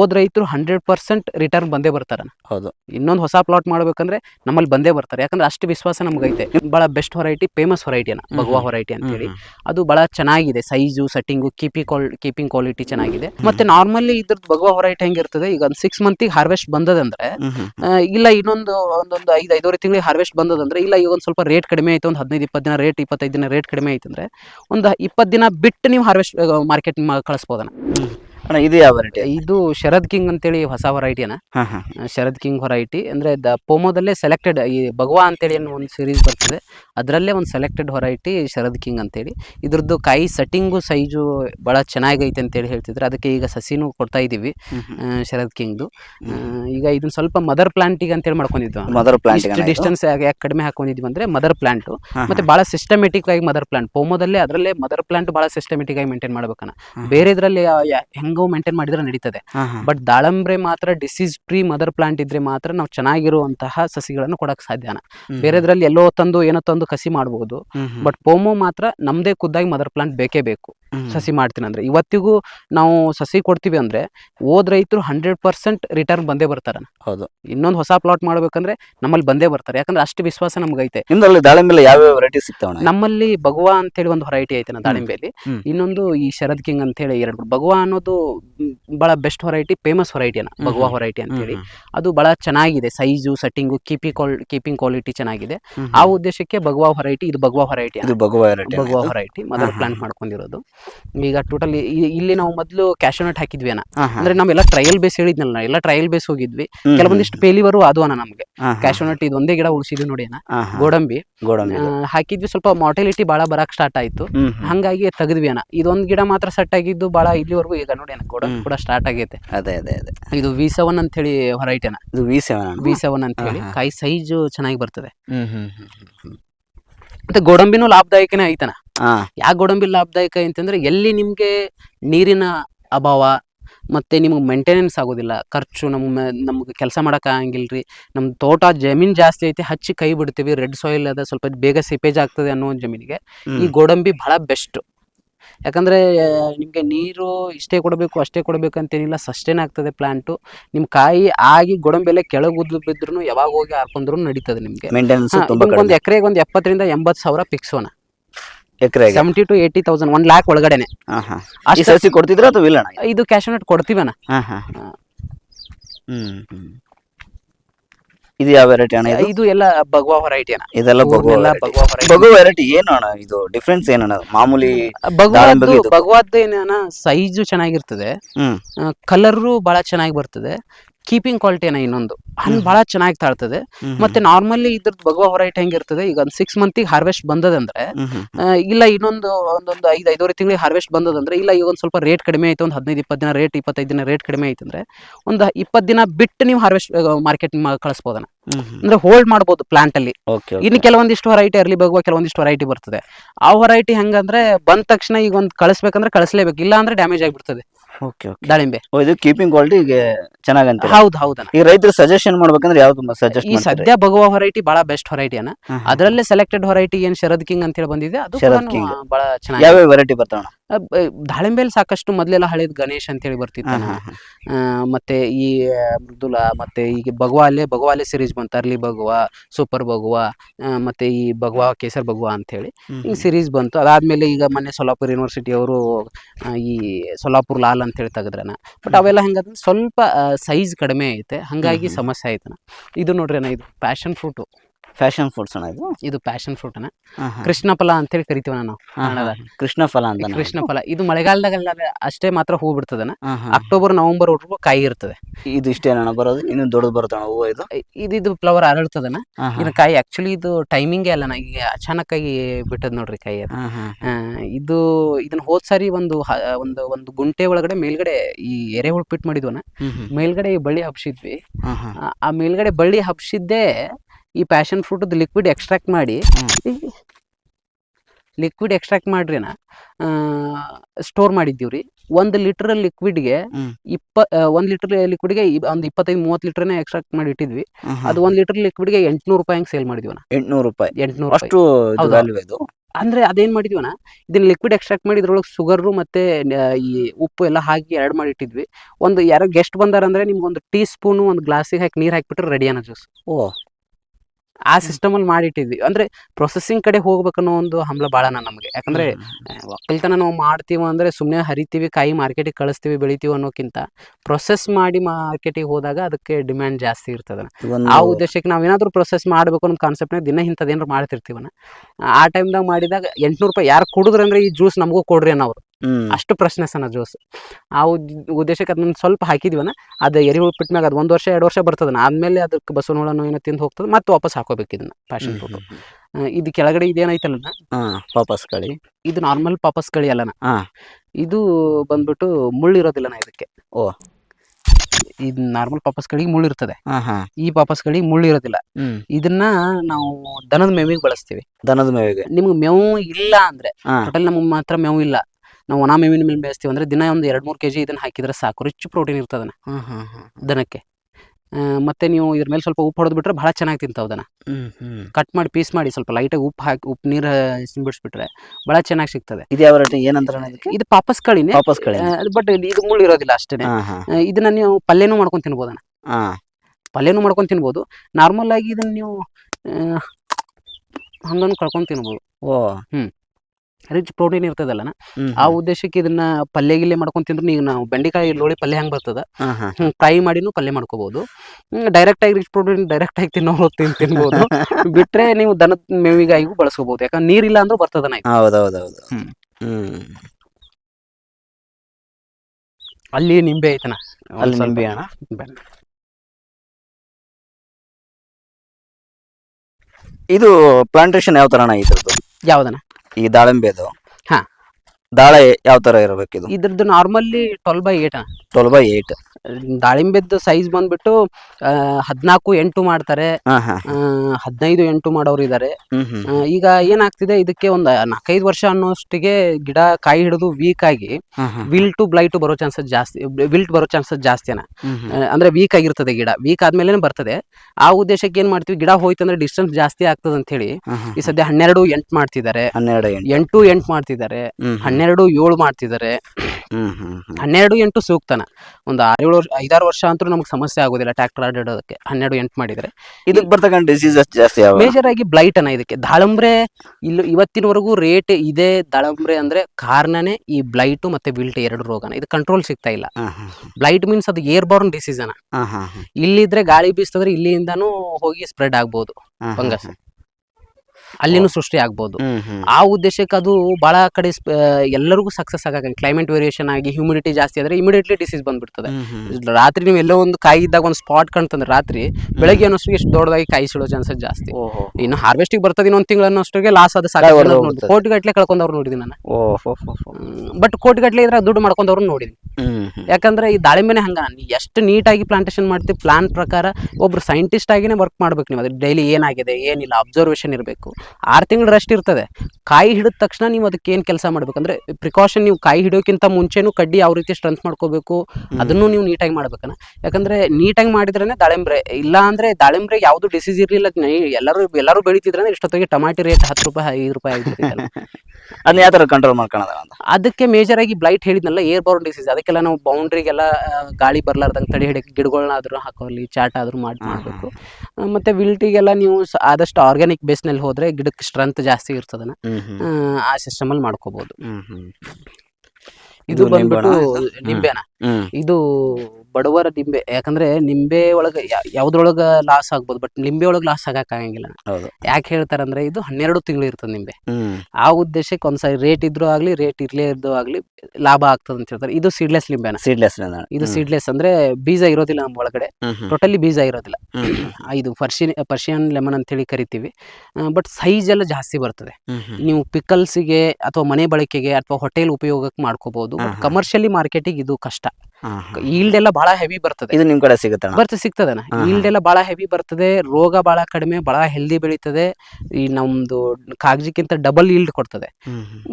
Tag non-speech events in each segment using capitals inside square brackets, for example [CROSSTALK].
ಹೋದ್ ರೈತರು hundred percent return ಬಂದೇ ಬರ್ತಾರ. ಹೌದು. ಇನ್ನೊಂದು ಹೊಸ ಪ್ಲಾಟ್ ಮಾಡ್ಬೇಕಂದ್ರೆ ನಮ್ಮಲ್ಲಿ ಬಂದೇ ಬರ್ತಾರೆ. ಯಾಕಂದ್ರೆ ಅಷ್ಟು ವಿಶ್ವಾಸ ನಮ್ಗೈತೆ. ಬಹಳ ಬೆಸ್ಟ್ ಹೊರೈಟಿ ಫೇಮಸ್ ಹೊರೈಟಿನ ಭಗವಾ ಹೊರೈಟಿ ಅಂತೇಳಿ ಅದು ಬಹಳ ಚೆನ್ನಾಗಿದೆ. ಸೈಜು ಸೆಟ್ಟಿಂಗು ಕೀಪಿ ಕೀಪಿಂಗ್ ಕ್ವಾಲಿಟಿ ಚೆನ್ನಾಗಿದೆ. ಮತ್ತೆ ನಾರ್ಮಲಿ ಇದ್ರದ್ದು ಭಗವಾ ಹೊರೈಟಿ ಹೆಂಗಿರ್ತದೆ? ಈಗ ಒಂದು ಸಿಕ್ಸ್ ಮಂತಿಗೆ ಹಾರ್ವೆಸ್ಟ್ ಬಂದದಂದ್ರೆ ಇಲ್ಲ ಇನ್ನೊಂದು ಒಂದೊಂದು ಐದು ಐದೂವರೆ ತಿಂಗಳಿಗೆ ಹಾರ್ವೆಸ್ಟ್ ಬಂದದಂದ್ರೆ ಇಲ್ಲ ಈಗ ಒಂದು ಸ್ವಲ್ಪ ರೇಟ್ ಕಡಿಮೆ ಆಯ್ತು ಒಂದು ಹದಿನೈದು ಇಪ್ಪತ್ತು ದಿನ ರೇಟ್ ಇಪ್ಪತ್ತೈದು ದಿನ ರೇಟ್ ಕಡಿಮೆ ಆಯ್ತು ಅಂದ್ರೆ ಒಂದು ಇಪ್ಪತ್ತು ದಿನ ಬಿಟ್ಟು ನೀವು ಹಾರ್ವೆಸ್ಟ್ ಮಾರ್ಕೆಟ್ ಕಳಿಸ್ಬೋದನ. ಅಣ್ಣ ಇದು ಯಾವ ವೆರೈಟಿ ಇದು ಶರದ್ ಕಿಂಗ್ ಅಂತೇಳಿ ಹೊಸ ವೆರೈಟಿ ಹಾ ಹಾ. ಶರದ್ ಕಿಂಗ್ ವೆರೈಟಿ ಅಂದ್ರೆ ದ ಪೋಮೋದಲ್ಲೇ ಸೆಲೆಕ್ಟೆಡ್ ಈ ಭಗವಾ ಅಂತೇಳಿ ಹೇಳಿ ಒಂದು ಸೀರೀಸ್ ಬರ್ತದೆ. ಅದರಲ್ಲೇ ಒಂದು ಸೆಲೆಕ್ಟೆಡ್ ಹೊರೈಟಿ ಶರದ್ ಕಿಂಗ್ ಅಂತೇಳಿ. ಇದ್ರದ್ದು ಕಾಯಿ ಸೆಟ್ಟಿಂಗು ಸೈಜು ಭಾಳ ಚೆನ್ನಾಗೈತೆ ಅಂತೇಳಿ ಹೇಳ್ತಿದ್ರು. ಅದಕ್ಕೆ ಈಗ ಸಸಿನೂ ಕೊಡ್ತಾ ಇದೀವಿ ಶರದ್ ಕಿಂಗ್ದು. ಈಗ ಇದನ್ನ ಸ್ವಲ್ಪ ಮದರ್ ಪ್ಲಾಂಟಿಗೆ ಅಂತೇಳಿ ಮಾಡ್ಕೊಂಡಿದ್ವಿ ಮದರ್ ಪ್ಲಾಂಟ್ ಡಿಸ್ಟೆನ್ಸ್ ಯಾಕೆ ಕಡಿಮೆ ಹಾಕೊಂಡಿದ್ವಿ ಅಂದ್ರೆ ಮದರ್ ಪ್ಲಾಂಟ್ ಮತ್ತೆ ಬಹಳ ಸಿಸ್ಟಮೆಟಿಕ್ ಆಗಿ ಮದರ್ ಪ್ಲಾಂಟ್ ಪೋಮೋದಲ್ಲೇ ಅದರಲ್ಲೇ ಮದರ್ ಪ್ಲಾಂಟ್ ಬಹಳ ಸಿಸ್ಟಮೆಟಿಕ್ ಆಗಿ ಮೇಂಟೈನ್ ಮಾಡ್ಬೇಕಣ್ಣ. ಬೇರೆ ಇದ್ರಲ್ಲಿ ಹೆಂಗೋ ಮೇಂಟೈನ್ ಮಾಡಿದ್ರೆ ನಡೀತದೆ. ಬಟ್ ದಾಳಂಬ್ರೆ ಮಾತ್ರ ಡಿಸೀಸ್ ಫ್ರೀ ಮದರ್ ಪ್ಲಾಂಟ್ ಇದ್ರೆ ಮಾತ್ರ ನಾವು ಚೆನ್ನಾಗಿರುವಂತಹ ಸಸಿಗಳನ್ನು ಕೊಡಕ್ ಸಾಧ್ಯನ? ಬೇರೆದ್ರಲ್ಲಿ ಎಲ್ಲೋ ತಂದು ಏನೋ ತಂದು ಕಸಿ ಮಾಡಬಹುದು ಬಟ್ ಪೋಮೋ ಮಾತ್ರ ನಮ್ದೇ ಖುದ್ದಾಗಿ ಮದರ್ ಪ್ಲಾಂಟ್ ಬೇಕೇ ಬೇಕು. ಸಸಿ ಮಾಡ್ತೀನಿ ಅಂದ್ರೆ. ಇವತ್ತಿಗೂ ನಾವು ಸಸಿ ಕೊಡ್ತೀವಿ ಅಂದ್ರೆ ಓದ್ ರೈತರು ಹಂಡ್ರೆಡ್ ಪರ್ಸೆಂಟ್ ರಿಟರ್ನ್ ಬಂದೇ ಬರ್ತಾರ ಹೌದು. ಇನ್ನೊಂದು ಹೊಸ ಪ್ಲಾಟ್ ಮಾಡ್ಬೇಕಂದ್ರೆ ನಮ್ಮಲ್ಲಿ ಬಂದೇ ಬರ್ತಾರೆ. ಯಾಕಂದ್ರೆ ಅಷ್ಟು ವಿಶ್ವಾಸ ನಮ್ಗೈತೆ. ದಾಳಿಂಬೆಲ್ಲ ಯಾವ ವೆರೈಟಿ ನಮ್ಮಲ್ಲಿ ಭಗವಾ ಅಂತೇಳಿ ಒಂದು ವೆರೈಟಿ ಐತೆ ದಾಳಿಂಬೆಯಲ್ಲಿ ಇನ್ನೊಂದು ಈ ಶರದ್ ಕಿಂಗ್ ಅಂತ ಹೇಳಿ ಎರಡು. ಭಗವಾ ಅನ್ನೋದು ಬಹಳ ಬೆಸ್ಟ್ ವೆರೈಟಿ ಫೇಮಸ್ ಹೊರೈಟಿನ ಭಗವಾ ಅಂತ ಅಂತೇಳಿ ಅದು ಬಹಳ ಚೆನ್ನಾಗಿದೆ ಸೈಜು ಸೆಟ್ಟಿಂಗು ಕೀಪಿಂಗ್ ಕ್ವಾಲ್ ಕೀಪಿಂಗ್ ಕ್ವಾಲಿಟಿ ಚೆನ್ನಾಗಿದೆ. ಆ ಉದ್ದೇಶಕ್ಕೆ ಭಗವಾ ವೆರೈಟಿ ಇದು ಭಗವಾ ವೆರೈಟಿ ಇದು ಭಗವ ವೆರೈಟಿ ಮೊದಲು ಪ್ಲಾಂಟ್ ಮಾಡ್ಕೊಂಡಿರೋದು. ಈಗ ಟೋಟಲ್ ಇಲ್ಲಿ ನಾವು ಮೊದಲು ಕ್ಯಾಶೋನಟ್ ಹಾಕಿದ್ವಿ ಅನ್ನ ಅಂದ್ರೆ ನಾವೆಲ್ಲ ಟ್ರಯಲ್ ಬೇಸ್ ಹೇಳಿದ್ನಲ್ಲ ಎಲ್ಲ ಟ್ರಯಲ್ ಬೇಸ್ ಹೋಗಿದ್ವಿ. ಕೆಲವೊಂದಿಷ್ಟು ಫೇಲಿವರು ಅದು ಅನ್ನ ನಮಗೆ. ಕ್ಯಾಶೋನಟ್ ಇದು ಒಂದೇ ಗಿಡ ಉಳಿಸಿದ್ವಿ ನೋಡಿ ಅಣ್ಣ. ಗೋಡಂಬಿ. ಗೋಡಂಬಿ ಹಾಕಿದ್ವಿ ಸ್ವಲ್ಪ ಮಾರ್ಟಿಲಿಟಿ ಬಹಳ ಬರಕ್ ಸ್ಟಾರ್ಟ್ ಆಯ್ತು. ಹಂಗಾಗಿ ತೆಗೆದ್ವಿ ಅಣ್ಣ. ಇದೊಂದ್ ಗಿಡ ಮಾತ್ರ ಸೆಟ್ ಆಗಿದ್ದು ಬಹಳ ಇಲ್ಲಿವರೆಗೂ ಈಗ ನೋಡಿ ಅಣ್ಣ ಗೋಡಂಬಿ ಕೂಡ ಸ್ಟಾರ್ಟ್ ಆಗೈತೆ. ಅದೇ ಅದೇ ಅದೇ. ಇದು ವಿ ಸೆವೆನ್ ಅಂತ ಹೇಳಿ ಅಣ್ಣ. ಇದು ವಿ ಸೆವೆನ್ ವಿ ಸೆವೆನ್ ಅಂತ ಹೇಳಿ. ಕಾಯಿ ಸೈಜು ಚೆನ್ನಾಗಿ ಬರ್ತದೆ. ಮತ್ತೆ ಗೋಡಂಬಿನೂ ಲಾಭದಾಯಕನೇ ಐತನ ಯಾಕೆ ಗೋಡಂಬಿ ಲಾಭದಾಯಕ ಅಂತಂದ್ರೆ ಎಲ್ಲಿ ನಿಮ್ಗೆ ನೀರಿನ ಅಭಾವ ಮತ್ತೆ ನಿಮ್ಗೆ ಮೇಂಟೆನೆನ್ಸ್ ಆಗೋದಿಲ್ಲ ಖರ್ಚು ನಮ್ಮ ನಮ್ಗೆ ಕೆಲಸ ಮಾಡಕ್ ಆಗಂಗಿಲ್ರಿ ನಮ್ಮ ತೋಟ ಜಮೀನ್ ಜಾಸ್ತಿ ಐತೆ ಹಚ್ಚಿ ಕೈ ಬಿಡ್ತೀವಿ ರೆಡ್ ಸಾಯಿಲ್ ಅದ ಸ್ವಲ್ಪ ಬೇಗ ಸಿಪೇಜ್ ಆಗ್ತದೆ ಅನ್ನೋ ಒಂದು ಜಮೀನಿಗೆ ಈ. ಗೋಡಂಬಿ ಬಹಳ ಬೆಸ್ಟ್ ಯಾಕಂದ್ರೆ ನಿಮಗೆ ನೀರು ಇಷ್ಟೇ ಕೊಡಬೇಕು ಅಷ್ಟೇ ಕೊಡಬೇಕು ಅಂತೇನಿಲ್ಲ ಸಸ್ಟೇನ್ ಆಗ್ತದೆ ಪ್ಲಾಂಟು. ನಿಮ್ಮ ಕಾಯಿ ಆಗಿ ಗೋಡಂಬೆಲೆ ಕೆಳಗೆ ಉದ್ಲು ಬಿದ್ರು ಯಾವಾಗ ಹೋಗಿ ಹಾಕೊಂಡ್ರೂ ನಡೀತದೆ ನಿಮಗೆ. ಮೇಂಟೆನೆನ್ಸ್ ತುಂಬಾ ಒಂದು ಎಕರೆಗೆ ಒಂದು ಎಪ್ಪತ್ತರಿಂದ ಎಂಬತ್ತು ಸಾವಿರ ಪಿಕ್ಸೋಣ ಎಕರೆಗೆ? Seventy to eighty thousand one lakh ಒಳಗಡೆನೆ. ಸಸಿ ಕೊಡ್ತಿದ್ರ ಅಥವಾ ಇಲ್ಲ ಇದು ಕ್ಯಾಶೋನಟ್ ಕೊಡ್ತೀವನ ಕೊಡ್ತೀವಣ್ಣ ಹಾ ಹಾ. ಹ್ಮ್ ಹ್ಮ್. ಇದು ಯಾವ ವೆರೈಟಿ ಅಣ್ಣ ಇದು? ಇದು ಎಲ್ಲ ಭಗವಾ ವೆರೈಟಿ ಅಣ್ಣ. ಇದೆಲ್ಲ ಇವ್ರನ್ನೆಲ್ಲ variety. Bhagwa variety. Bhagwa variety ಏನು ಅಣ್ಣ ಇದು? ಡಿಫ್ರೆನ್ಸ್ ಏನಣ್ಣ ಮಾಮೂಲಿ ಭಗವಾದ್ದು ದಾಳಿಂಬೆಗೆ ಇದು. ಭಗವಾದ್ದು ಏನ ಸೈಜು ಚೆನ್ನಾಗಿರ್ತದೆ. ಹ್ಮ್. ಕಲರು ಬಹಳ ಚೆನ್ನಾಗಿ ಬರ್ತದೆ. ಕೀಪಿಂಗ್ ಕ್ವಾಲಿಟಿ ಏನೋ ಇನ್ನೊಂದು. ಹಣ್ಣು. ಬಹಳ ಚೆನ್ನಾಗಿ ತಾಳ್ತದೆ. ಮತ್ತೆ ನಾರ್ಮಲಿ ಇದ್ರದ್ದು ಭಗವಾ ಹೊರೈಟಿ ಹೆಂಗಿರ್ತದೆ ಈಗ ಒಂದು ಸಿಕ್ಸ್ ಮಂತಿಗೆ ಹಾರ್ವೆಸ್ಟ್ ಬಂದದಂದ್ರೆ ಇಲ್ಲ ಇನ್ನೊಂದು ಒಂದೊಂದು ಐದು ಐದೂವರೆ ತಿಂಗಳಿಗೆ ಹಾರ್ವೆಸ್ಟ್ ಬಂದದಂದ್ರೆ ಇಲ್ಲ ಈಗ ಒಂದು ಸ್ವಲ್ಪ ರೇಟ್ ಕಡಿಮೆ ಆಯ್ತು ಒಂದು ಹದಿನೈದು ಇಪ್ಪತ್ತು ದಿನ ರೇಟ್ ಇಪ್ಪತ್ತೈದು ದಿನ ರೇಟ್ ಕಡಿಮೆ ಆಯ್ತು ಅಂದ್ರೆ ಒಂದು ಇಪ್ಪತ್ತು ದಿನ ಬಿಟ್ಟು ನೀವು ಹಾರ್ವೆಸ್ಟ್ ಮಾರ್ಕೆಟ್ ಕಳಿಸ್ಬೋದನ. ಹ್ಮ್ ಹ್ಮ್. ಅಂದ್ರೆ ಹೋಲ್ಡ್ ಮಾಡ್ಬೋದು ಪ್ಲಾಂಟ್ ಅಲ್ಲಿ. ಓಕೆ ಇನ್ನು ಕೆಲವೊಂದಿಷ್ಟು ವೆರೈಟಿ ಅರ್ಲಿ ಬಗುವ ಕೆಲವೊಂದಿಷ್ಟು ವೆರೈಟಿ ಬರ್ತದೆ. ಆ ವೆರೈಟಿ ಹೆಂಗಂದ್ರೆ ಬಂದ ತಕ್ಷಣ ಈಗ ಒಂದು ಕಳಿಸ್ಬೇಕಂದ್ರೆ ಕಳಿಸ್ಲೇಬೇಕು ಇಲ್ಲ ಅಂದ್ರೆ ಡ್ಯಾಮೇಜ್ ಆಗಿಬಿಡ್ತದೆ. ಓಕೆ ಓಕೆ ದಾಳಿಂಬೆ. ಓ ಇದು ಕೀಪಿಂಗ್ ಕ್ವಾಲಿಟಿ ಚೆನ್ನಾಗಂತ ಹೌದು ಹೌದನ ಈ ರೈತರು ಸಜೆಷನ್ ಮಾಡ್ಬೇಕಂದ್ರೆ ಯಾವ್ದು ಸಜೆಸ್ಟ್ ಈ ಸದ್ಯ ಬಗುವ ಹೊರೈಟಿ ಬಹಳ ಬೆಸ್ಟ್ ಹೊರೈಟಿ ಅನ್ನ ಅದರಲ್ಲೇ ಸೆಲೆಕ್ಟೆಡ್ ಹೊರೈಟಿ ಏನ್ ಶರದ್ ಕಿಂಗ್ ಅಂತ ಹೇಳಿ ಬಂದಿದೆ ಅದು ಶರದ್ ಕಿಂಗ್ king. ಆ, ಬಹಳ ಚೆನ್ನಾಗಿ ಯಾವ್ಯಾವ ವೆರೈಟಿ ಬರ್ತಾವಣ ದಾಳಿಂಬೆಲ್ ಸಾಕಷ್ಟು ಮೊದ್ಲೆಲ್ಲ ಹಳೇದು ಗಣೇಶ್ ಅಂತ ಹೇಳಿ ಬರ್ತಿತ್ತು ಮತ್ತೆ ಈ ಮೃದುಲ ಮತ್ತೆ ಈಗ ಭಗವಾಲೆ ಭಗವಾಲೆ ಸಿರೀಸ್ ಬಂತು. ಅರ್ಲಿ ಭಗವ ಸೂಪರ್ ಭಗವ ಮತ್ತೆ ಈ ಭಗವ ಕೇಸರ್ ಭಗವ ಅಂತ ಹೇಳಿ ಈ ಸಿರೀಸ್ ಬಂತು. ಅದಾದ್ಮೇಲೆ ಈಗ ಮೊನ್ನೆ ಸೊಲ್ಲಾಪುರ ಯೂನಿವರ್ಸಿಟಿ ಅವರು ಈ ಸೊಲ್ಲಾಪುರ್ ಲಾಲ್ ಅಂತ ಹೇಳಿ ತೆಗೆದ್ರನ ಬಟ್ ಅವೆಲ್ಲ ಹೆಂಗಂದ್ರೆ ಸ್ವಲ್ಪ ಸೈಜ್ ಕಡಿಮೆ ಐತೆ. ಹಂಗಾಗಿ ಸಮಸ್ಯೆ ಆಯ್ತನ. ಇದು ನೋಡ್ರಿ ಅಣ್ಣ ಇದು ಪ್ಯಾಷನ್ ಫ್ರೂಟ್ ಫ್ಯಾಷನ್ ಫ್ರೂಟ್ಸ್ ಅಣ್ಣ ಇದು ಇದು ಫ್ಯಾಷನ್ ಫ್ರೂಟ್ ಅನ್ನ ಹಾ. ಕೃಷ್ಣ ಫಲ ಅಂತ ಹೇಳಿ ಕರಿತೀವ ನಾವು. ಕನ್ನಡದಾಗ. ಕೃಷ್ಣ ಫಲ ಅಂತ ಕೃಷ್ಣ ಫಲ ಇದು ಮಳೆಗಾಲದಾಗ ಅಷ್ಟೇ ಮಾತ್ರ ಹೂ ಬಿಡ್ತದನ ಅಕ್ಟೋಬರ್ ನವೆಂಬರ್ ವರ್ಗು ಕಾಯಿ ಇರ್ತದೆ ಇದು ಇಷ್ಟೇನಣ್ಣ ಬರೋದು ಇನ್ನು ದೊಡ್ಡದು ಬರುತ್ತಣ್ಣ ಹೂವು ಇದು ಇದು ಇದು ಫ್ಲವರ್ ಅರಳ್ತದನ. ಇನ್ನು ಕಾಯಿ ಆಕ್ಚುಲಿ ಇದು ಟೈಮಿಂಗೇ ಅಲ್ಲ ನಾ ಈಗ ಅಚಾನಕ್ ಆಗಿ ಬಿಟ್ಟದ್ ನೋಡ್ರಿ ಕಾಯಿ ಅದು. ಆ, ಇದು ಇದನ್ನ ಹೋದ್ ಸಾರಿ ಒಂದು ಹ- ಒಂದು ಒಂದು ಗುಂಟೆ ಒಳಗಡೆ ಮೇಲ್ಗಡೆ ಈ ಎರೆಹುಳು ಪಿಟ್ ಮಾಡಿದ್ವನ. ಮೇಲ್ಗಡೆ ಈ ಬಳ್ಳಿ ಹಬ್ಸಿದ್ವಿ. ಆ- ಆ ಮೇಲ್ಗಡೆ ಬಳ್ಳಿ ಹಬ್ಸಿದ್ದೇ ಈ ಪ್ಯಾಷನ್ ಫ್ರೂಟ್ ಲಿಕ್ವಿಡ್ ಎಕ್ಸ್ಟ್ರಾಕ್ಟ್ ಮಾಡಿ. ಲಿಕ್ವಿಡ್ ಎಕ್ಸ್ಟ್ರಾಕ್ಟ್ ಮಾಡ್ರಿನ ಸ್ಟೋರ್ ಮಾಡಿದ್ದೀವ್ರಿ ಒಂದು ಲೀಟರ್ ಲಿಕ್ವಿಡ್ಗೆ. ಇಪ್ಪ ಒಂದು ಲೀಟರ್ ಲಿಕ್ವಿಡ್ಗೆ ಒಂದು ಇಪ್ಪತ್ತೈದು ಮೂವತ್ತು ಲೀಟರ್ನೇ ಎಕ್ಸ್ಟ್ರಾಕ್ಟ್ ಮಾಡಿ ಇಟ್ಟಿದ್ವಿ. ಅದು ಒಂದ್ ಲೀಟರ್ ಲಿಕ್ವಿಡ್ಗೆ ಎಂಟ್ನೂರು ರೂಪಾಯಿ ಸೇಲ್ ಮಾಡಿದ್ವಿ ನಾ. ಎಂಟ್ನೂರು ರೂಪಾಯಿ. ಎಂಟ್ನೂರು ಅಷ್ಟು ಇದು ಅಂದ್ರೆ ಅದೇನ್ ಮಾಡಿದ್ವನ ಇದನ್ನ ಲಿಕ್ವಿಡ್ ಎಕ್ಸ್ಟ್ರಾಕ್ಟ್ ಮಾಡಿ ಇದ್ರೊಳಗೆ ಶುಗರು ಮತ್ತೆ ಈ ಉಪ್ಪು ಎಲ್ಲ ಹಾಕಿ ಎರಡು ಮಾಡಿ ಇಟ್ಟಿದ್ವಿ. ಒಂದು ಯಾರೋ ಗೆಸ್ಟ್ ಬಂದಾರ ಅಂದ್ರೆ ನಿಮ್ಗೆ ಒಂದು ಟೀ ಸ್ಪೂನು ಒಂದು ಗ್ಲಾಸಿಗೆ ಹಾಕಿ ನೀರು ಹಾಕಿಬಿಟ್ರೆ ರೆಡಿ ಅನ್ನೋ ಜ್ಯೂಸ್ ಓ. ಆ ಸಿಸ್ಟಮ್ ಅಲ್ಲಿ ಮಾಡಿಟ್ಟಿದ್ವಿ. ಅಂದ್ರೆ ಪ್ರೊಸೆಸಿಂಗ್ ಕಡೆ ಹೋಗ್ಬೇಕನ್ನೋ ಒಂದು ಹಂಬಲ ಭಾಳನ ನಮಗೆ. ಯಾಕಂದ್ರೆ ಒಕ್ಕಲ್ತನ ನಾವು ಮಾಡ್ತೀವಿ ಅಂದ್ರೆ ಸುಮ್ಮನೆ ಹರಿತೀವಿ ಕಾಯಿ ಮಾರ್ಕೆಟಿಗೆ ಕಳಿಸ್ತೀವಿ ಬೆಳಿತೀವಿ ಅನ್ನೋಕ್ಕಿಂತ ಪ್ರೊಸೆಸ್ ಮಾಡಿ ಮಾರ್ಕೆಟಿಗೆ ಹೋದಾಗ ಅದಕ್ಕೆ ಡಿಮ್ಯಾಂಡ್ ಜಾಸ್ತಿ ಇರ್ತದ ಆ ಉದ್ದೇಶಕ್ಕೆ ನಾವೇನಾದ್ರೂ ಪ್ರೊಸೆಸ್ ಮಾಡಬೇಕು ಅನ್ನೋ ಕಾನ್ಸೆಪ್ಟ್ನಾಗ ದಿನ ಇಂಥದ್ದು ಏನಾರು ಮಾಡ್ತಿರ್ತೀವನ. ಆ ಟೈಮ್ದಾಗ ಮಾಡಿದಾಗ ಎಂಟ್ನೂರು ರೂಪಾಯಿ ಯಾರು ಕುಡಿದ್ರೆ ಅಂದ್ರೆ ಈ ಜ್ಯೂಸ್ ನಮಗೂ ಕೊಡ್ರಿ ಅನ್ನೋರು. ಅಷ್ಟು ಪ್ರಶ್ನೆ ಸಣ್ಣ ಜೋಸ್. ಆ ಉದ್- ಉದ್ದೇಶಕ್ಕೆ ಅದನ್ನ ಸ್ವಲ್ಪ ಹಾಕಿದ್ವನ ಅದು ಎರಿಹುಳು ಪಿಟ್ಮ್ಯಾಗ ಅದು ಒಂದು ವರ್ಷ ಎರಡು ವರ್ಷ ಬರ್ತದನ. ಆದ್ಮೇಲೆ ಅದಕ್ಕೆ ಬಸವನ ಹುಳನೋ ಏನೋ ತಿಂದು ಹೋಗ್ತದೆ ಮತ್ತೆ ವಾಪಸ್ ಹಾಕೋಬೇಕು ಇದನ್ನ ಪ್ಯಾಷನ್ ಫ್ರೂಟ್. ಇದು ಕೆಳಗಡೆ ಇದೇನೈತಲ್ಲ ಹಾ ವಾಪಸ್ ಕಳಿ. ಇದು ನಾರ್ಮಲ್ ಪಾಪಸ್ ಕಳಿ ಅಲ್ಲನ. ಇದು ಬಂದ್ಬಿಟ್ಟು ಮುಳ್ಳಿರೋದಿಲ್ಲನ ಇದಕ್ಕೆ. ಓ. ಇದು ನಾರ್ಮಲ್ ಪಾಪಸ್ ಕಳಿಗೆ ಮುಳ್ಳು ಇರ್ತದೆ. ಹಾ ಹಾ. ಈ ಪಾಪಸ್ ಕಳಿಗೆ ಮುಳ್ಳು ಇರೋದಿಲ್ಲ. ಇದನ್ನ ನಾವು ದನದ ಮೇವಿಗೆ ಬಳಸ್ತೀವಿ. ದನದ ಮೇವಿಗೆ. ನಿಮ್ಗೆ ಮೇವು ಇಲ್ಲ ಅಂದ್ರೆ ಟೋಟಲ್ ನಮಗೆ ಮಾತ್ರ ಮೇವು ಇಲ್ಲ. ನಾವು ಒಣ ಮೇವಿನ ಮೇಲೆ ಬೇಯಿಸ್ತೀವಿ ಅಂದ್ರೆ ದಿನ ಒಂದು ಎರಡು ಮೂರು ಕೆಜಿ ಇದನ್ನ ಹಾಕಿದ್ರೆ ಸಾಕು. ರಿಚ್ ಪ್ರೋಟೀನ್ ಇರ್ತದನ ಹ್ಮ್ ಹ್ಮ್ ಹ್ಮ್. ದನಕ್ಕೆ. ಮತ್ತೆ ನೀವು ಇದ್ರ ಮೇಲೆ ಸ್ವಲ್ಪ ಉಪ್ಪು ಹೊಡೆದು ಬಿಟ್ರೆ ಬಹಳ ಚೆನ್ನಾಗಿ ತಿಂತಾವ್ ದನ ಹ್ಮ್ ಹ್ಮ್. ಕಟ್ ಮಾಡಿ ಪೀಸ್ ಮಾಡಿ ಸ್ವಲ್ಪ ಲೈಟಾಗಿ ಉಪ್ಪು ಹಾಕಿ ಉಪ್ಪು ನೀರು ಸಿಂಬಿಡಿಸ್ಬಿಟ್ರೆ ಬಹಳ ಚೆನ್ನಾಗಿ ಸಿಗ್ತದೆ. ಇದು ಯಾವ ರೇಟ್ ಏನಂತ ಇದು ಪಾಪಸ್ ಕಳಿನೇ. ವಾಪಸ್ ಕಳಿ ಬಟ್ ಇದು ಮುಳ್ಳು ಇರೋದಿಲ್ಲ ಅಷ್ಟೇ ಇದನ್ನ ನೀವು ಪಲ್ಯನೂ ಮಾಡ್ಕೊಂಡು ತಿನ್ಬೋದನ್ನ ಪಲ್ಯನೂ ಮಾಡ್ಕೊಂಡು ತಿನ್ಬೋದು. ನಾರ್ಮಲ್ ಆಗಿ ಇದನ್ನ ನೀವು ಹಂಗನ್ನು ಕಳ್ಕೊಂಡು ತಿನ್ಬೋದು. ಓ. ರಿಚ್ ಪ್ರೋಟೀನ್ ಇರ್ತದಲ್ಲ ಆ ಉದ್ದೇಶಕ್ಕೆ ಇದನ್ನ ಪಲ್ಯ ಗಿಲ್ಲೆ ಮಾಡ್ಕೊಂಡು ತಿಂದ್ರೆ ನೀವು ನಾವು ಬೆಂಡೆಕಾಯಿ ಲೋಳಿ ಪಲ್ಯ ಹೆಂಗ್ ಬರ್ತದ? ಫ್ರೈ ಮಾಡಿನೂ ಪಲ್ಯ ಮಾಡ್ಕೋಬಹುದು ಡೈರೆಕ್ಟ್ ಆಗಿ ರಿಚ್ ಪ್ರೋಟೀನ್ ಡೈರೆಕ್ಟ್ ಆಗಿ ತಿನ್ನೋರು ತಿನ್ ತಿನ್ಬೋದು. [LAUGHS] ಬಿಟ್ರೆ ನೀವು ದನದ ಮೇವಿಗಾಯಿಗೂ ಬಳಸ್ಕೋಬಹುದು ಯಾಕಂದ್ರೆ ನೀರಿಲ್ಲ ಅಂದ್ರೂ ಅಂದ್ರೆ ಬರ್ತದ ಹೌದೌದೌದು. ಅಲ್ಲಿ ನಿಂಬೆ ಐತನ? ಅಲ್ಲಿ ನಿಂಬೆ ಅಣ್ಣ ಇದು ಪ್ಲಾಂಟೇಶನ್ ಯಾವ ತರ ಅಣ್ಣ ಇದ್ರದ್ದು? ಯಾವ್ದನ? ಈ ದಾಳಿಂಬೆದು ಹಾ. ದಾಳೆ ಯಾವ ತರ ಇರಬೇಕು ಇದು ಇದ್ರದ್ದು normally twelve by eight twelve by eight ದಾಳಿಂಬೆದ್ದು size ಬಂದ್ಬಿಟ್ಟು ಹದಿನಾಲ್ಕು ಎಂಟು ಮಾಡ್ತಾರೆ. ಹದಿನೈದು ಎಂಟು ಮಾಡೋರು ಆ, ಈಗ ಏನಾಗ್ತಿದೆ ಇದಕ್ಕೆ ಒಂದು ನಾಲ್ಕೈದು ವರ್ಷ ಅನ್ನೋಷ್ಟಿಗೆ ಗಿಡ ಕಾಯಿ ಹಿಡಿದು ವೀಕ್ ಆಗಿ ವಿಲ್ಟು ಬ್ಲೈಟು ಬರೋ ಚಾನ್ಸಸ್ ಜಾಸ್ತಿ ವಿಲ್ಟ್ ಬರೋ ಚಾನ್ಸಸ್ ಜಾಸ್ತಿನ ಅಂದ್ರೆ ವೀಕ್ ಆಗಿರ್ತದೆ ಗಿಡ. ವೀಕ್ ಆದ್ಮೇಲೆ ಬರ್ತದೆ. ಆ ಉದ್ದೇಶಕ್ಕೆ ಏನ್ ಮಾಡ್ತೀವಿ ಗಿಡ ಹೋಯ್ತಂದ್ರೆ ಡಿಸ್ಟೆನ್ಸ್ ಜಾಸ್ತಿ ಆಗ್ತದೆ ಅಂತ ಹೇಳಿ ಈ ಸದ್ಯ ಹನ್ನೆರಡು ಎಂಟು ಮಾಡ್ತಿದ್ದಾರೆ. ಹನ್ನೆರಡು ಎಂಟು. ಎಂಟು ಮಾಡ್ತಿದ್ದಾರೆ. ಹನ್ನೆರಡು ಏಳು ಮಾಡ್ತಿದ್ದಾರೆ. ಹ್ಮ್ ಹ್ಮ್ ಹ್ಮ್. ಹನ್ನೆರಡು ಎಂಟು ಸೂಕ್ತನ. ಒಂದು ಆರು ಏಳು ವರ್ಷ ಐದಾರು ವರ್ಷ ಅಂತೂ ನಮ್ಗೆ ಸಮಸ್ಯೆ ಆಗೋದಿಲ್ಲ ಟ್ರ್ಯಾಕ್ಟರ್ ಆಡೋದಕ್ಕೆ ಹನ್ನೆರಡು ಎಂಟು ಮಾಡಿದರೆ. ಇದಕ್ಕೆ ಬರ್ತಕ್ಕಂಥ ಡಿಸೀಸಸ್ ಜಾಸ್ತಿ ಯಾವ ಮೇಜರ್ ಆಗಿ ಬ್ಲೈಟ್ ಅನ್ನ ಇದಕ್ಕೆ. ದಾಳಂಬ್ರೆ ಇಲ್ಲಿ ಇವತ್ತಿನವರೆಗೂ ರೇಟ್ ಇದೆ ದಾಳಂಬ್ರೆ ಅಂದ್ರೆ ಕಾರಣನೇ ಈ ಬ್ಲೈಟು ಮತ್ತೆ ವಿಲ್ಟ್ ಎರಡು ರೋಗನ. ಇದು ಕಂಟ್ರೋಲ್ ಸಿಗ್ತಾ ಇಲ್ಲ. ಬ್ಲೈಟ್ ಮೀನ್ಸ್ ಅದು ಏರ್ ಬಾರ್ನ್ ಡಿಸೀಸ್ ಅನ್ನ ಇಲ್ಲಿದ್ರೆ ಗಾಳಿ ಬೀಸ್ತದ್ರೆ ಇಲ್ಲಿಂದಾನು ಹೋಗಿ ಸ್ಪ್ರೆಡ್ ಆಗ್ಬೋದು ಫಂಗಸ್ ಅಲ್ಲಿನೂ ಸೃಷ್ಟಿ ಆಗ್ಬೋದು. ಆ ಉದ್ದೇಶಕ್ಕೆ ಅದು ಬಹಳ ಕಡೆ ಎಲ್ಲರಿಗೂ ಸಕ್ಸಸ್ ಆಗ ಕ್ಲೈಮೇಟ್ ವೇರಿಯೇಷನ್ ಆಗಿ ಹ್ಯೂಮಿಡಿಟಿ ಜಾಸ್ತಿ ಆದ್ರೆ ಇಮಿಡಿಯೇಟ್ಲಿ ಡಿಸೀಸ್ ಬಂದ್ಬಿಡ್ತದೆ. ರಾತ್ರಿ ನೀವು ಎಲ್ಲೋ ಒಂದು ಕಾಯಿ ಇದ್ದಾಗ ಒಂದು ಸ್ಪಾಟ್ ಕಾಣ್ತಂದ್ರೆ ರಾತ್ರಿ ಬೆಳಗ್ಗೆ ಅನ್ನೋಷ್ಟು ಎಷ್ಟು ದೊಡ್ಡದಾಗಿ ಕಾಯಿ ಸಿಡೋ ಚಾನ್ಸಸ್ ಜಾಸ್ತಿ. ಇನ್ನು ಹಾರ್ವೆಸ್ಟಿಗೆ ಬರ್ತದೆ ಇನ್ನೊಂದು ತಿಂಗಳು ಅನ್ನೋಷ್ಟಿಗೆ ಲಾಸ್ ಆದ ಹೋಗ್ಬಿಡ್ತದೆ. ಕೋಟಿ ಗಟ್ಲೆ ಕಳ್ಕೊಂಡವ್ರು ನೋಡಿದೀನಿ ನಾನು. ಬಟ್ ಕೋಟಿ ಗಟ್ಲೆ ಇದ್ರೆ ದುಡ್ಡು ಮಾಡ್ಕೊಂಡವ್ರು ನೋಡಿದೀನಿ. ಯಾಕಂದ್ರೆ ಈ ದಾಳಿಂಬೆನೆ ಹಂಗ. ಎಷ್ಟು ನೀಟಾಗಿ ಪ್ಲಾಂಟೇಶನ್ ಮಾಡ್ತೀವಿ ಪ್ಲಾನ್ ಪ್ರಕಾರ ಒಬ್ರು ಸೈಂಟಿಸ್ಟ್ ಆಗಿನೇ ವರ್ಕ್ ಮಾಡ್ಬೇಕು ನೀವು. ಅದ್ರ ಡೈಲಿ ಏನಾಗಿದೆ ಏನಿಲ್ಲ ಅಬ್ಸರ್ವೇಷನ್ ಇರಬೇಕು. ಆರು ತಿಂಗಳು ರೆಸ್ಟ್ ಇರ್ತದೆ. ಕಾಯಿ ಹಿಡಿದ ತಕ್ಷಣ ನೀವು ಅದಕ್ಕೆ ಏನು ಕೆಲಸ ಮಾಡ್ಬೇಕಂದ್ರೆ ಪ್ರಿಕಾಷನ್ ನೀವು ಕಾಯಿ ಹಿಡಿಯೋಕ್ಕಿಂತ ಮುಂಚೆನೂ ಕಡ್ಡಿ ಯಾವ ರೀತಿ ಸ್ಟ್ರೆಂತ್ ಮಾಡ್ಕೋಬೇಕು ಅದನ್ನು ನೀವು ನೀಟಾಗಿ ಮಾಡ್ಬೇಕನ. ಯಾಕಂದ್ರೆ ನೀಟಾಗಿ ಮಾಡಿದ್ರೇ ದಾಳಿಂಬ್ರೆ ಇಲ್ಲ ಅಂದ್ರೆ ದಾಳಿಂಬ್ರೆ ಯಾವುದು ಡಿಸೀಸ್ ಇರಲಿಲ್ಲ. ಎಲ್ಲರೂ ಎಲ್ಲರೂ ಬೆಳಿತಿದ್ರೆ ಇಷ್ಟೊತ್ತಿಗೆ ಟಮಾಟಿ ರೇಟ್ ಹತ್ತು ರೂಪಾಯಿ ಐದು ರೂಪಾಯಿ ಆಗಿರ್ತಿತ್ತಲ್ಲ [LAUGHS] ಅದನ್ನ ಯಾವ ಥರ ಕಂಟ್ರೋಲ್ ಮಾಡ್ಕೊಳ್ಳೋದ ಅದಕ್ಕೆ ಮೇಜರ್ ಆಗಿ ಬ್ಲೈಟ್ ಹೇಳಿದ್ನಲ್ಲ ಏರ್ ಬೌಂಡ್ ಡಿಸೀಸ್ ಅದಕ್ಕೆಲ್ಲ ನಾವು ಬೌಂಡ್ರಿಗೆಲ್ಲ ಗಾಳಿ ಬರ್ಲಾರ್ದಂಗೆ ತಡೆ ಹಿಡಿಯಕ್ಕೆ ಗಿಡಗಳನ್ನ ಆದ್ರೂ ಹಾಕೋಲಿ ಚಾಟ್ ಆದ್ರೂ ಮಾಡಿ. ಮಾಡಬೇಕು. ಮತ್ತು ವಿಲ್ಟಿಗೆಲ್ಲ ನೀವು ಆದಷ್ಟು ಆರ್ಗ್ಯಾನಿಕ್ ಬೇಸ್ನಲ್ಲಿ ಹೋದ್ರೆ ಗಿಡಕ್ಕೆ ಸ್ಟ್ರೆಂತ್ ಜಾಸ್ತಿ ಇರ್ತದನ ಆ ಸಿಸ್ಟಮ್ ಅಲ್ಲಿ ಸಿಸ್ಟಮಲ್ಲಿ ಮಾಡ್ಕೋಬಹುದು ಇದು ಬಂದ್ಬಿಟ್ಟು ನಿಂಬೆನ ಇದು ಬಡವರ ನಿಂಬೆ ಯಾಕಂದ್ರೆ ನಿಂಬೆ ಒಳಗ ಯಾವ್ದ್ರೊಳಗ ಲಾಸ್ ಆಗ್ಬೋದು ಬಟ್ ನಿಂಬೆ ಒಳಗೆ ಲಾಸ್ ಆಗಕ್ ಆಗಂಗಿಲ್ಲ. ಹೌದು. ಯಾಕೆ ಹೇಳ್ತಾರಂದ್ರೆ ಇದು ಹನ್ನೆರಡು ತಿಂಗಳು ಇರ್ತದೆ ನಿಂಬೆ. ಆ ಉದ್ದೇಶಕ್ಕೆ ಒಂದ್ಸರಿ ರೇಟ್ ಇದ್ರು ಆಗ್ಲಿ ರೇಟ್ ಇರ್ಲೇ ಇದ್ದು ಆಗ್ಲಿ ಲಾಭ ಆಗ್ತದೆ ಅಂತ ಹೇಳ್ತಾರೆ. ಇದು ಸೀಡ್ಲೆಸ್ ನಿಂಬೆನ. ಸೀಡ್ಲೆಸ್ ಇದು ಸೀಡ್ಲೆಸ್ ಅಂದ್ರೆ ಬೀಜ ಇರೋದಿಲ್ಲ ನಮ್ಮ ಒಳಗಡೆ. ಟೋಟಲಿ ಬೀಜ ಇರೋದಿಲ್ಲ. ಇದು ಪರ್ಷಿಯನ್ ಪರ್ಷಿಯನ್ ಲೆಮನ್ ಅಂತ ಹೇಳಿ ಕರಿತೀವಿ ಬಟ್ ಸೈಜ್ ಎಲ್ಲ ಜಾಸ್ತಿ ಬರ್ತದೆ. ನೀವು ಪಿಕಲ್ಸ್ಗೆ ಅಥವಾ ಮನೆ ಬಳಕೆಗೆ ಅಥವಾ ಹೋಟೆಲ್ ಉಪಯೋಗಕ್ಕೆ ಮಾಡ್ಕೋಬಹುದು ಕಮರ್ಷಿಯಲಿ ಮಾರ್ಕೆಟಿಗೆ ಇದು ಕಷ್ಟ. ಈಲ್ಡ್ ಎಲ್ಲ ಬಹಳ ಹೆವಿ ಬರ್ತದೆ. ಇದು ನಿಮ್ ಕಡೆ ಸಿಗುತ್ತೆ ಬರ್ತದೆ ಸಿಗ್ತದನ ಈಲ್ಡ್ ಎಲ್ಲ ಬಹಳ ಹೆವಿ ಬರ್ತದೆ ರೋಗ ಬಹಳ ಕಡಿಮೆ ಬಹಳ ಹೆಲ್ದಿ ಬೆಳೀತದೆ. ಈ ನಮ್ದು ಕಾಗಜಿಕ್ಕಿಂತ ಡಬಲ್ ಈಲ್ಡ್ ಕೊಡ್ತದೆ.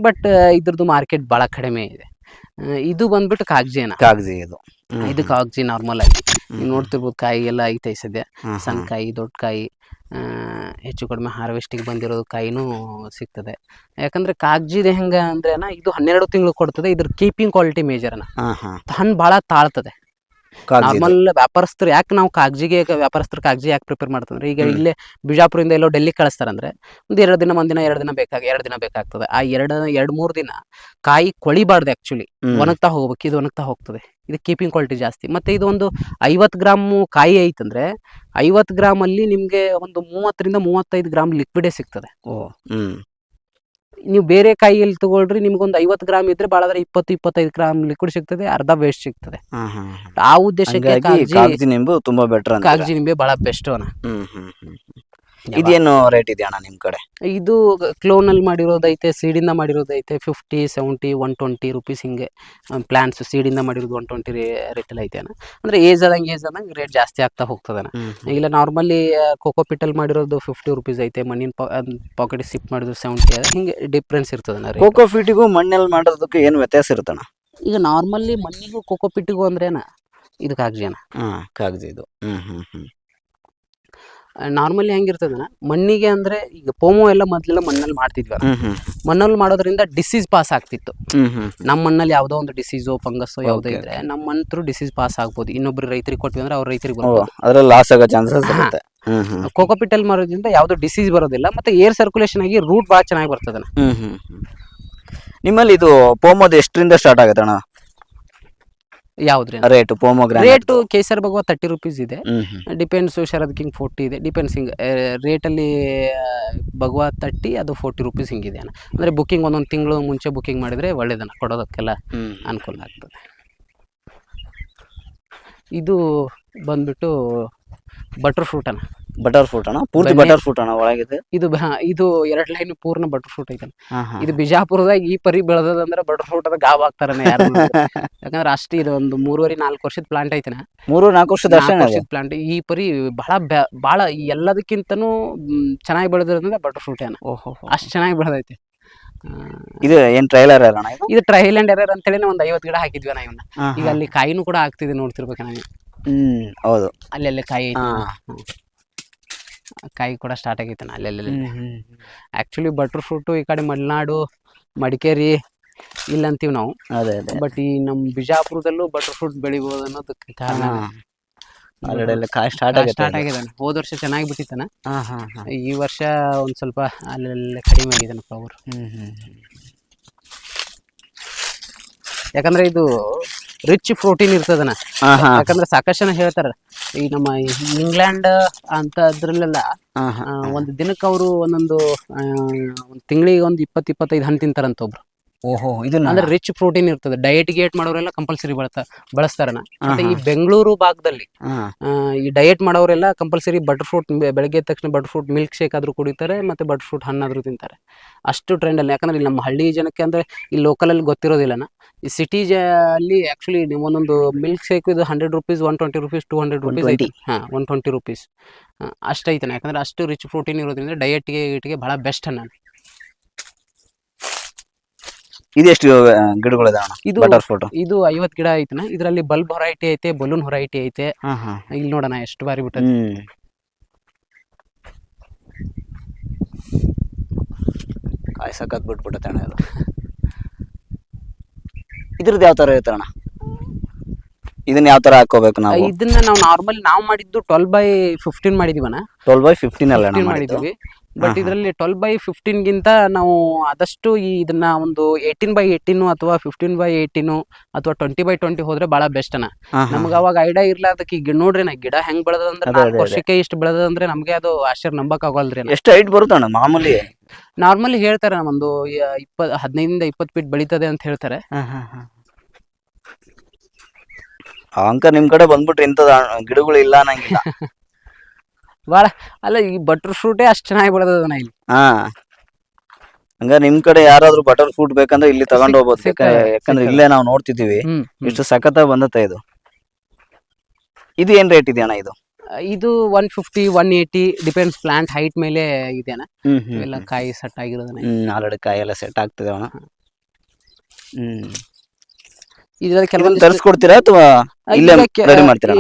ಬಟ್ ಇದ್ರದ್ದು ಮಾರ್ಕೆಟ್ ಬಹಳ ಕಡಿಮೆ ಇದೆ. ಇದು ಬಂದ್ಬಿಟ್ಟು ಕಾಗಜಿನ ಕಾಗಜಿ ಇದು. ಇದಕ್ಕೆ ಹಾಕ್ಸಿ ನಾರ್ಮಲ್ ಆಗಿ. ನೀವು ನೋಡ್ತಿರ್ಬೋದು ಕಾಯಿ ಎಲ್ಲ ಐತೆ ಸದ್ಯ ಸಣ್ಣ ಕಾಯಿ ದೊಡ್ಡ ಕಾಯಿ ಆ, ಹೆಚ್ಚು ಕಡಿಮೆ ಹಾರ್ವೆಸ್ಟಿಗೆ ಬಂದಿರೋ ಕಾಯಿನೂ ಸಿಗ್ತದೆ. ಯಾಕಂದ್ರೆ ಕಾಗಜಿದ ಹೆಂಗ ಅಂದ್ರೆ ಇದು ಹನ್ನೆರಡು ತಿಂಗಳು ಕೊಡ್ತದೆ ಇದ್ರ ಕೀಪಿಂಗ್ ಕ್ವಾಲಿಟಿ ಮೇಜರ್ ಅನ್ನ ಹಣ್ಣು ಭಾಳ ತಾಳ್ತದೆ. ನಾರ್ಮಲ್ ವ್ಯಾಪಾರಸ್ಥರು ಯಾಕೆ ನಾವು ಕಾಗಜಿಗೆ ವ್ಯಾಪಾರಸ್ಥರು ಕಾಗಜಿ ಯಾಕೆ ಪ್ರಿಪೇರ್ ಮಾಡ್ತಂದ್ರೆ ಈಗ. ಇಲ್ಲೇ ಬಿಜಾಪುರದಿಂದ ಎಲ್ಲೋ ಡೆಲ್ಲಿ ಕಳಿಸ್ತಾರಂದ್ರೆ ಒಂದು ಎರಡು ದಿನ ಒಂದಿನ ಎರಡು ದಿನ ಬೇಕಾಗ ಎರಡು ದಿನ ಬೇಕಾಗ್ತದೆ. ಆ ಎರಡು ಎರಡು ಮೂರು ದಿನ ಕಾಯಿ ಕೊಳಿಬಾರ್ದು ಆಕ್ಚುಲಿ. ಒಣಗ್ತಾ ಹೋಗ್ಬೇಕು ಇದು ಒಣಗ್ತಾ ಹೋಗ್ತದೆ. ಇದು ಕೀಪಿಂಗ್ ಕ್ವಾಲಿಟಿ ಜಾಸ್ತಿ. ಮತ್ತೆ ಇದು ಒಂದು ಐವತ್ತು ಗ್ರಾಮು ಕಾಯಿ ಐತಂದ್ರೆ ಐವತ್ತು ಗ್ರಾಮಲ್ಲಿ ನಿಮಗೆ ಒಂದು ಮೂವತ್ತರಿಂದ ಮೂವತ್ತೈದು ಗ್ರಾಮ್ ಲಿಕ್ವಿಡೇ ಸಿಗ್ತದೆ. ಓ ಹ್ಮ್. ನೀವು ಬೇರೆ ಕಾಯಿಯಲ್ಲಿ ತಗೊಳ್ರಿ ನಿಮ್ಗೊಂದು ಐವತ್ತು ಗ್ರಾಮ್ ಇದ್ರೆ ಭಾಳ ಅಂದ್ರೆ ಇಪ್ಪತ್ತು ಇಪ್ಪತ್ತೈದು ಗ್ರಾಮ್ ಲಿಕ್ವಿಡ್ ಸಿಗ್ತದೆ ಅರ್ಧ ವೇಸ್ಟ್ ಸಿಗ್ತದೆ. ಆ ಉದ್ದೇಶಕ್ಕೆ ಕಾಜಿ ಕಾಗ್ಜಿ ಕಾಗಜಿ ನಿಂಬು ತುಂಬಾ ಬೆಟರ್ ಕಾಜಿ ನಿಂಬೆ ಭಾಳ ಬೆಸ್ಟ್ ಅವನ ಇದೇನು ರೇಟ್ ಇದೆ ಅಣ್ಣ ನಿಮ್ ಕಡೆ? ಇದು ಕ್ಲೋನ್ ಅಲ್ಲಿ ಮಾಡಿರೋದೈತೆ ಸೀಡಿಂದ ಮಾಡಿರೋದೈತೆ fifty seventy one twenty rupees ಹಿಂಗೆ ಪ್ಲಾನ್ಸ್ ಸೀಡಿಂದ ಮಾಡಿರೋದು ಒನ್ ಟ್ವೆಂಟಿ ಅಲ್ಲಿ ಐತೆ ಅಂದ್ರೆ ಅಂದರೆ ಏಜ್ ಆದಂಗೆ ಏಜ್ ಆದಂಗೆ ರೇಟ್ ಜಾಸ್ತಿ ಆಗ್ತಾ ಹೋಗ್ತದೆ ಇಲ್ಲ ನಾರ್ಮಲಿ ಕೋಕೋ ಪಿಟಲ್ ಮಾಡಿರೋದು ಫಿಫ್ಟಿ ರುಪೀಸ್ ಐತೆ ಮಣ್ಣಿನ ಪಾಕೆಟ್ ಸಿಪ್ ಮಾಡಿದ್ರು ಸೆವೆಂಟಿ ಹಿಂಗೆ ಡಿಫ್ರೆನ್ಸ್ ಇರ್ತದೆ. ಕೋಕೋ ಫೀಟಿಗೂ ಮಣ್ಣಲ್ಲಿ ಮಾಡೋದಕ್ಕೆ ಏನು ವ್ಯತ್ಯಾಸ ಇರುತ್ತಣ್ಣ? ಈಗ ನಾರ್ಮಲ್ಲಿ ಮಣ್ಣಿಗೂ ಕೋಕೋ ಪಿಟ್ಟಿಗೂ ಅಂದ್ರೇನ ಕಾಗಜಿ ಅಣ್ಣ. ಹಾ ಕಾಗಜಿ ಇದು. ಹ್ಮ್ ಹ್ಮ್ ಹ್ಮ್. ನಾರ್ಮಲಿ ಹೆಂಗಿರ್ತದಣ್ಣ ಮಣ್ಣಿಗೆ ಅಂದ್ರೆ ಈಗ ಪೋಮೋ ಎಲ್ಲ ಮೊದಲೆಲ್ಲ ಮಣ್ಣಲ್ಲಿ ಮಾಡ್ತಿದ್ವಿ ಮಣ್ಣಲ್ಲಿ ಮಾಡೋದ್ರಿಂದ ಡಿಸೀಸ್ ಪಾಸ್ ಆಗ್ತಿತ್ತು. ನಮ್ಮ ಮಣ್ಣಲ್ಲಿ ಯಾವುದೋ ಒಂದು ಡಿಸೀಸು ಫಂಗಸ್ ಯಾವುದೋ ಇದ್ರೆ ನಮ್ಮ ಮಣ್ಣು ಡಿಸೀಸ್ ಪಾಸ್ ಆಗ್ಬೋದು. ಇನ್ನೊಬ್ರು ರೈತರಿಗೆ ಕೊಟ್ವಿ ಅಂದ್ರೆ ಅವ್ರ ರೈತರಿಗೆ ಬರ್ಬೋದು ಅದ್ರಲ್ಲಿ ಲಾಸ್ ಆಗೋ ಚಾನ್ಸಸ್. ಇರುತ್ತೆ. ಕೋಕೋಪಿಟಲ್ ಮಾಡೋದ್ರಿಂದ ಯಾವುದೋ ಡಿಸೀಸ್ ಬರೋದಿಲ್ಲ ಮತ್ತೆ ಏರ್ ಸರ್ಕ್ಯುಲೇಷನ್ ಆಗಿ ರೂಟ್ ಭಾಳ ಚೆನ್ನಾಗಿ ಬರ್ತದೆ ಹ್ಮ್ ಹ್ಮ್ ಹ್ಮ್. ನಿಮ್ಮಲ್ಲಿ ಇದು ಪೋಮೋದು ಎಷ್ಟರಿಂದ ಸ್ಟಾರ್ಟ್ ಆಗುತ್ತೆ ಅಣ್ಣ? ಯಾವ್ದ್ರಿ rate pomegranate rate Kesar Bhagwa thirty rupees ಇದೆ. ಡಿಪೆಂಡ್ಸ್ ಶರದ್ ಕಿಂಗ್ ಫೋರ್ಟಿ ಇದೆ. ಡಿಪೆಂಡ್ಸ್ ಹಿಂಗ್ ರೇಟಲ್ಲಿ ಭಗವ ತರ್ಟಿ ಅದು ಫೋರ್ಟಿ ರುಪೀಸ್ ಹಿಂಗಿದೆ ಅಂದ್ರೆ ಬುಕ್ಕಿಂಗ್ ಒಂದೊಂದು ತಿಂಗಳು ಮುಂಚೆ ಬುಕ್ಕಿಂಗ್ ಮಾಡಿದ್ರೆ ಒಳ್ಳೇದನ್ನ ಕೊಡೋದಕ್ಕೆಲ್ಲ ಅನುಕೂಲ ಆಗ್ತದೆ. ಇದು ಬಂದ್ಬಿಟ್ಟು ಬಟರ್ ಫ್ರೂಟ್ ಅಣ್ಣ. ಬಟರ್ ಫ್ರೂಟ್ ಅಣ್ಣ? ಪೂರ್ತಿ ಬನ್ನಿ. ಬಟರ್ ಫ್ರೂಟ್ ಅಣ್ಣ ಒಳಗಿದೆ ಇದು ಬ- ಇದು ಎರಡು ಲೈನ್ ಪೂರ್ಣ ಬಟರ್ ಫ್ರೂಟ್ ಐತೆ. ಇದು ಬಿಜಾಪುರದಾಗ ಈ ಪರಿ ಬೆಳೆದದಂದ್ರೆ ಬಟರ್ ಫ್ರೂಟ್ ಅದ ಗಾಬ್ ಆಗ್ತಾರನ ಯಾರು [LAUGHS] ಯಾಕಂದ್ರೆ ಅಷ್ಟು ಇದು ಒಂದು ಮೂರುವರೆ ನಾಲ್ಕು ವರ್ಷದ ಪ್ಲಾಂಟ್ ಐತೆ ಮೂರು ನಾಲ್ಕು ವರ್ಷದ ಅಷ್ಟೇ ವರ್ಷದ ಪ್ಲಾಂಟ್ ಈ ಪರಿ ಬಹಳ ಬ್ಯಾ- ಬಹಳ ಎಲ್ಲದಕ್ಕಿಂತನೂ ಮ್, ಚೆನ್ನಾಗಿ ಬೆಳೆದಿರೋದ್ರಿಂದ ಬಟರ್ ಫ್ರೂಟ್ ಏನ. ಓಹೋ ಅಷ್ಟು ಚೆನ್ನಾಗಿ ಬೆಳೆದೈತೆ. ಆ, ಇದು ಏನ್ ಟ್ರೈಲರ್ ಅಣ್ಣ ಇದು? ಇದು ಟ್ರೈಲ್ ಅಂಡ್ ಎರರ್ ಅಂತೇಳಿ ಒಂದ್ ಐವತ್ತು ಗಿಡ ಹಾಕಿದ್ವಿ ನಾ ಇವನ್ನ. ಈಗ ಅಲ್ಲಿ ಕಾಯಿನೂ ಕೂಡ ಆಗ್ತಿದೆ ನೋಡ್ತಿರ್ಬೇಕು ನಾವು ಹ್ಮ್ ಹೌದು. ಅಲ್ಲಿ ಅಲ್ಲಿ ಕಾಯಿ ಐತಿ. ಹಾ. ಕಾಯಿ ಕೂಡ ಸ್ಟಾರ್ಟ್ ಆಗೈತೆ ಅಲ್ಲೆಲ್ಲ ಆಕ್ಚುಲಿ ಬಟರ್ ಫ್ರೂಟು ಈ ಕಡೆ ಮಲೆನಾಡು ಮಡಿಕೇರಿ ಇಲ್ಲ ಅಂತೀವಿ ನಾವು. ಅದೇ ಅದೇ. ಬಟ್ ಈ ನಮ್ಮ ಬಿಜಾಪುರದಲ್ಲೂ ಬಟರ್ ಫ್ರೂಟ್ ಬೆಳಿಬೋದು ಅನ್ನೋದಕ್ಕೆ ಕಾರಣ ಆಲ್ರೆಡಿ ಎಲ್ಲ ಕಾಯಿ ಸ್ಟಾರ್ಟ್ ಆಗುತ್ತೆ ಸ್ಟಾರ್ಟ್ ಆಗಿದೆ ಹೋದ ವರ್ಷ ಚೆನ್ನಾಗಿ ಬಿಟ್ಟಿತ್ತಾನ? ಈ ವರ್ಷ ಒಂದು ಸ್ವಲ್ಪ ಅಲ್ಲೆಲ್ಲ ಕಡಿಮೆ ಆಗಿದೆ ಅವರು. ಯಾಕಂದ್ರೆ ಇದು ರಿಚ್ ಪ್ರೋಟೀನ್ ಇರ್ತದನ? ಯಾಕಂದ್ರೆ ಸಾಕಷ್ಟು ಜನ ಹೇಳ್ತಾರ ಈ ನಮ್ಮ ಇಂಗ್ಲೆಂಡ್ ಅಂತ ಅದ್ರಲ್ಲೆಲ್ಲ ಒಂದು ದಿನಕ್ಕೆ ಅವರು ಒಂದೊಂದು ಒಂದು ತಿಂಗಳಿಗೆ ಒಂದು ಇಪ್ಪತ್ತು ಇಪ್ಪತ್ತೈದು ಹಣ್ಣು ತಿಂತಾರಂತ ಒಬ್ರು. ಓಹೋ ಇದು ಅಂದ್ರೆ ರಿಚ್ ಪ್ರೋಟೀನ್ ಇರ್ತದೆ. ಡಯಟ್ ಗೇಟ್ ಮಾಡೋರೆಲ್ಲ ಕಂಪಲ್ಸರಿ ಬಳಸ್ತಾ ಬಳಸ್ತಾರನ ಮತ್ತೆ ಈ ಬೆಂಗಳೂರು ಭಾಗದಲ್ಲಿ ಆ, ಈ ಡಯಟ್ ಮಾಡೋರೆಲ್ಲ ಕಂಪಲ್ಸರಿ ಬಟರ್ ಫ್ರೂಟ್ ಬೆಳಗ್ಗೆ ತಕ್ಷಣ ಬಟರ್ ಫ್ರೂಟ್ ಮಿಲ್ಕ್ ಶೇಕ್ ಆದ್ರೂ ಕುಡಿತಾರೆ ಮತ್ತೆ ಬಟರ್ ಫ್ರೂಟ್ ಹಣ್ಣಾದ್ರೂ ತಿಂತಾರೆ. ಅಷ್ಟು ಟ್ರೆಂಡ್ ಅಲ್ಲಿ. ಯಾಕಂದ್ರೆ ಇಲ್ಲಿ ನಮ್ಮ ಹಳ್ಳಿ ಜನಕ್ಕೆ ಅಂದ್ರೆ ಈ ಲೋಕಲ್ ಅಲ್ಲಿ ಗೊತ್ತಿರೋದಿಲ್ಲನ ಈ ಸಿಟಿ ಅಲ್ಲಿ ಆಕ್ಚುಲಿ ಒಂದೊಂದು ಮಿಲ್ಕ್ ಶೇಕ್ ಇದು hundred rupees one twenty rupees two hundred rupees ಐತಿ. 120. ಹಾಂ ಒನ್ ಟ್ವೆಂಟಿ ರುಪೀಸ್ ಅಷ್ಟೈತೆ ಯಾಕಂದ್ರೆ ಅಷ್ಟು ರಿಚ್ ಪ್ರೋಟೀನ್ ಇರೋದ್ರಿಂದ ಡಯಟ್ಗೆ ಇಟ್ಗೆ ಬಹಳ ಬೆಸ್ಟ್ ಅನ್ನ ಇದೆಷ್ಟು ಗಿಡಗಳು ಇದು ಬಟರ್ ಫ್ರೂಟ್ ಇದು ಐವತ್ತು ಗಿಡ ಐತನ ಇದರಲ್ಲಿ ಬಲ್ಬ್ ಹೊರೈಟಿ ಐತೆ ಬಲೂನ್ ಹೊರೈಟಿ ಐತೆ. ಇಲ್ಲಿ ನೋಡೋಣ ಎಷ್ಟು ಬಾರಿ ಬಿಟ್ಟದ ಹ್ಮ್. ಬಿಟ್ ಬಿಟ್ಬಿಟ್ಟೆ ಅಣ್ಣ ಇದು. ಇದ್ರದ್ದು ಯಾವ ತರ ಇರುತ್ತೆ ಇದನ್ನ ಯಾವ ತರ ಹಾಕೋಬೇಕು ನಾವು? ಇದನ್ನ ನಾವು ನಾರ್ಮಲ್ ನಾವು ಮಾಡಿದ್ದು ಟ್ವೆಲ್ ಬೈ ಫಿಫ್ಟೀನ್ ಮಾಡಿದೀವನ ಟ್ವೆಲ್ ಬೈ ಫಿಫ್ಟೀನ್ ಅಲ್ಲ ಮಾಡಿದೀವಿ. ಬಟ್. ಇದರಲ್ಲಿ ಟ್ವೆಲ್ ಬೈ ಫಿಫ್ಟೀನ್ ಗಿಂತ ನಾವು ಆದಷ್ಟು ಈ ಇದನ್ನ ಒಂದು ಏಯ್ಟೀನ್ ಬೈ ಏಯ್ಟೀನು ಅಥವಾ ಫಿಫ್ಟೀನ್ ಬೈ ಏಯ್ಟೀನು ಅಥವಾ ಟ್ವೆಂಟಿ ಬೈ ಟ್ವೆಂಟಿ ಹೋದ್ರೆ ಬಹಳ ಬೆಸ್ಟ್ ಹಾ. ನಮ್ಗೆ ಅವಾಗ ಐಡಿಯಾ ಇರ್ಲಾರ್ದಕ್ಕೆ ಈಗ ನೋಡ್ರಿ ನಾ ಗಿಡ ಹೆಂಗ್ ಬೆಳೆದಂದ್ರೆ ನಾಲ್ಕು. ವರ್ಷಕ್ಕೆ ಇಷ್ಟು ಬೆಳೆದಂದ್ರೆ ನಮ್ಗೆ ಅದು ಆಶ್ಚರ್ಯ ನಂಬಕ್ ಆಗೋಲ್ರಿ ಎಷ್ಟು ಹೈಟ್ ಬರುತ್ತಣ್ಣ ಮಾಮೂಲಿ ನಾರ್ಮಲಿ ಹೇಳ್ತಾರೆ ಒಂದು ಇಪ್ಪತ್ ಹದಿನೈದಿಂದ ಇಪ್ಪತ್ತು ಫೀಟ್ ಬೆಳೀತದೆ ಅಂತ ಹೇಳ್ತಾರೆ ಅಂಕ ನಿಮ್ ಕಡೆ ಬಂದ್ಬಿಟ್ರಿ ಇಂಥದ ಗಿಡಗಳು ಇಲ್ಲ ಅನ್ನಂಗಿಲ್ಲ [LAUGHS] ಭಾಳ ಅಲ್ಲ ಈ ಬಟರ್ ಫ್ರೂಟೇ ಅಷ್ಟು ಚೆನ್ನಾಗಿ ಬೆಳೆದದನ ಇಲ್ಲಿ. ಹಾ. ಹಂಗ ನಿಮ್ ಕಡೆ ಯಾರಾದ್ರೂ ಬಟರ್ ಫ್ರೂಟ್ ಬೇಕಂದ್ರೆ ಇಲ್ಲಿ ತಗೊಂಡ್ ಹೋಗ್ಬೋದು. ಯಾಕ- ಯಾಕಂದ್ರೆ ಇಲ್ಲೇ ನಾವು ನೋಡ್ತಿದೀವಿ ಹ್ಮ್ ಹ್ಮ್. ಇಷ್ಟು ಸಖತ್ ಬಂದತ್ತ ಇದು. ಇದು ಏನ್ ರೇಟ್ ಇದೆ ಅಣ್ಣ ಇದು? ಇದು one fifty one eighty depends plant height ಮೇಲೆ ಇದೆನ ಹ್ಮ್ ಇವೆಲ್ಲ ಕಾಯಿ ಸೆಟ್ ಆಗಿರೋದನ್ನ. ಹ್ಮ್ ಆಲ್ರೆಡಿ ಕಾಯಿ ಎಲ್ಲ ಸೆಟ್ ಆಗ್ತದೆ ಅಣ್ಣ ಹ್ಮ್. ಇದ್ರಲ್ಲಿ ಕೆಲವೊಂದು ತರಿಸ್ಕೊಡ್ತೀರಾ ಅಥವಾ ಇಲ್ಲೇ ready ಮಾಡ್ತೀರಾ?